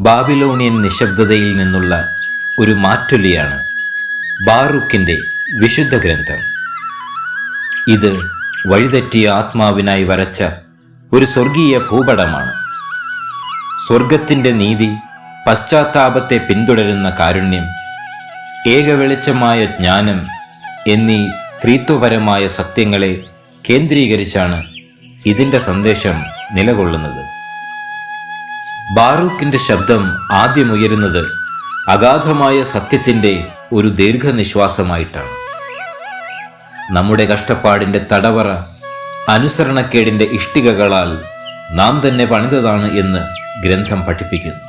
Babylonian നിശബ്ദതയിൽ നിന്നുള്ള ഒരു മാറ്റൊലിയാണ് ബാറുക്കിന്റെ വിശുദ്ധ ഗ്രന്ഥം. ഇത് വഴിതെറ്റിയ ആത്മാവിനായി വരച്ച ഒരു സ്വർഗീയ ഭൂപടമാണ്. സ്വർഗത്തിന്റെ നീതി പശ്ചാത്താപത്തെ പിന്തുടരുന്ന കാരുണ്യം ഏകവെളിച്ചമായ ജ്ഞാനം എന്നീ ത്രിത്വപരമായ സത്യങ്ങളെ കേന്ദ്രീകരിച്ചാണ് ഇതിന്റെ സന്ദേശം നിലകൊള്ളുന്നത്. ബാറൂക്കിന്റെ ശബ്ദം ആദ്യമുയരുന്നത് അഗാധമായ സത്യത്തിന്റെ ഒരു ദീർഘനിശ്വാസമായിട്ടാണ്. നമ്മുടെ കഷ്ടപ്പാടിന്റെ തടവറ അനുസരണക്കേടിന്റെ ഇഷ്ടികകളാൽ നാം തന്നെ പണിതതാണ് എന്ന് ഗ്രന്ഥം പഠിപ്പിക്കുന്നു.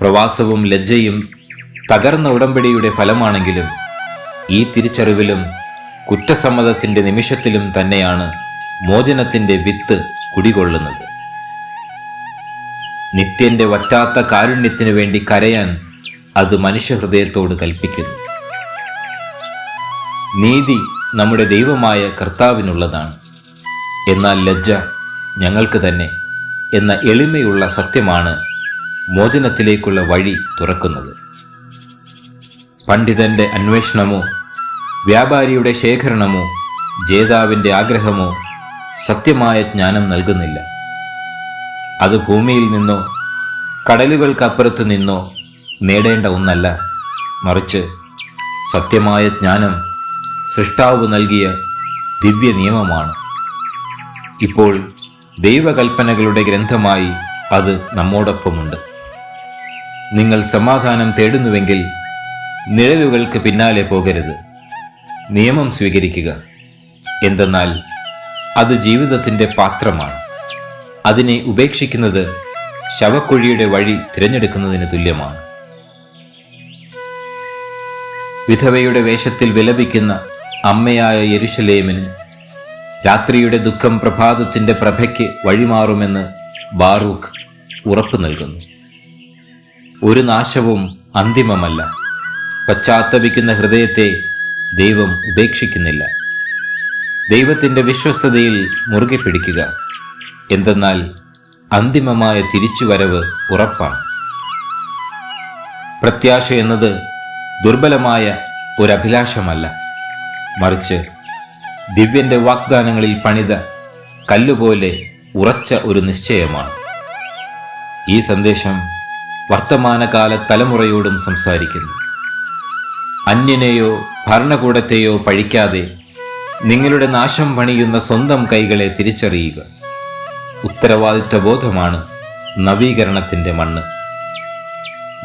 പ്രവാസവും ലജ്ജയും തകർന്ന ഉടമ്പടിയുടെ ഫലമാണെങ്കിലും ഈ തിരിച്ചറിവിലും കുറ്റസമ്മതത്തിന്റെ നിമിഷത്തിലും തന്നെയാണ് മോചനത്തിന്റെ വിത്ത് കുടികൊള്ളുന്നത്. നിത്യന്റെ വറ്റാത്ത കാരുണ്യത്തിനു വേണ്ടി കരയാൻ അത് മനുഷ്യഹൃദയത്തോട് കൽപ്പിക്കുന്നു. നീതി നമ്മുടെ ദൈവമായ കർത്താവിനുള്ളതാണ്. എന്നാൽ ലജ്ജ ഞങ്ങൾക്ക് തന്നെ എന്ന എളിമയുള്ള സത്യമാണ് മോചനത്തിലേക്കുള്ള വഴി തുറക്കുന്നത്. പണ്ഡിതന്റെ അന്വേഷണമോ വ്യാപാരിയുടെ ശേഖരണമോ ജേതാവിന്റെ ആഗ്രഹമോ സത്യമായ ജ്ഞാനം നൽകുന്നില്ല. അത് ഭൂമിയിൽ നിന്നോ കടലുകൾക്കപ്പുറത്തു നിന്നോ നേടേണ്ട ഒന്നല്ല. മറിച്ച് സത്യമായ ജ്ഞാനം സൃഷ്ടാവ് നൽകിയ ദിവ്യ നിയമമാണ് ഇപ്പോൾ ദൈവകൽപ്പനകളുടെ ഗ്രന്ഥമായി അത് നമ്മോടൊപ്പമുണ്ട്. നിങ്ങൾ സമാധാനം തേടുന്നുവെങ്കിൽ നിഴലുകൾക്ക് പിന്നാലെ പോകരുത്. നിയമം സ്വീകരിക്കുക. എന്തെന്നാൽ അത് ജീവിതത്തിന്റെ പാത്രമാണ്. അതിനെ ഉപേക്ഷിക്കുന്നത് ശവക്കുഴിയുടെ വഴി തിരഞ്ഞെടുക്കുന്നതിന് തുല്യമാണ്. വിധവയുടെ വേഷത്തിൽ വിലപിക്കുന്ന അമ്മയായ യെരുശലേമിന് രാത്രിയുടെ ദുഃഖം പ്രഭാതത്തിന്റെ പ്രഭയ്ക്ക് വഴിമാറുമെന്ന് ബാറൂഖ് ഉറപ്പു നൽകുന്നു. ഒരു നാശവും അന്തിമമല്ല. പശ്ചാത്തപിക്കുന്ന ഹൃദയത്തെ ദൈവം ഉപേക്ഷിക്കുന്നില്ല. ദൈവത്തിന്റെ വിശ്വസ്തതയിൽ മുറുകെ പിടിക്കുക എന്തെന്നാൽ അന്തിമമായ തിരിച്ചുവരവ് ഉറപ്പാണ്. പ്രത്യാശ എന്നത് ദുർബലമായ ഒരഭിലാഷമല്ല. മറിച്ച് ദിവ്യന്റെ വാഗ്ദാനങ്ങളിൽ പണിത കല്ലുപോലെ ഉറച്ച ഒരു നിശ്ചയമാണ്. ഈ സന്ദേശം വർത്തമാനകാല തലമുറയോടും സംസാരിക്കുന്നു. അന്യനെയോ ഭരണകൂടത്തെയോ പഴിക്കാതെ നിങ്ങളുടെ നാശം പണിയുന്ന സ്വന്തം കൈകളെ തിരിച്ചറിയുക. ഉത്തരവാദിത്വ ബോധമാണ് നവീകരണത്തിന്റെ മണ്ണ്.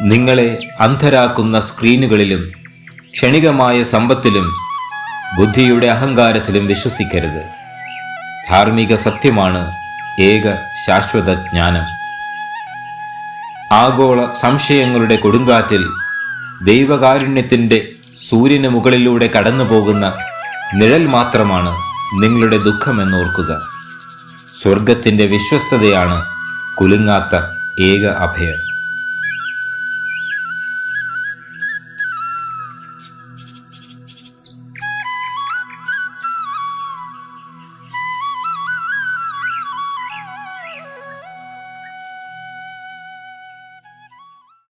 നിങ്ങളെ അന്ധരാക്കുന്ന സ്ക്രീനുകളിലും ക്ഷണികമായ സമ്പത്തിലും ബുദ്ധിയുടെ അഹങ്കാരത്തിലും വിശ്വസിക്കരുത്. ധാർമ്മിക സത്യമാണ് ഏക ശാശ്വത ജ്ഞാനം. ആഗോള സംശയങ്ങളുടെ കൊടുങ്കാറ്റിൽ ദൈവകാരുണ്യത്തിന്റെ സൂര്യന് മുകളിലൂടെ കടന്നു പോകുന്ന നിഴൽ മാത്രമാണ് നിങ്ങളുടെ ദുഃഖമെന്നോർക്കുക. സ്വർഗത്തിന്റെ വിശ്വസ്തതയാണ് കുലുങ്ങാത്ത ഏക അഭയം.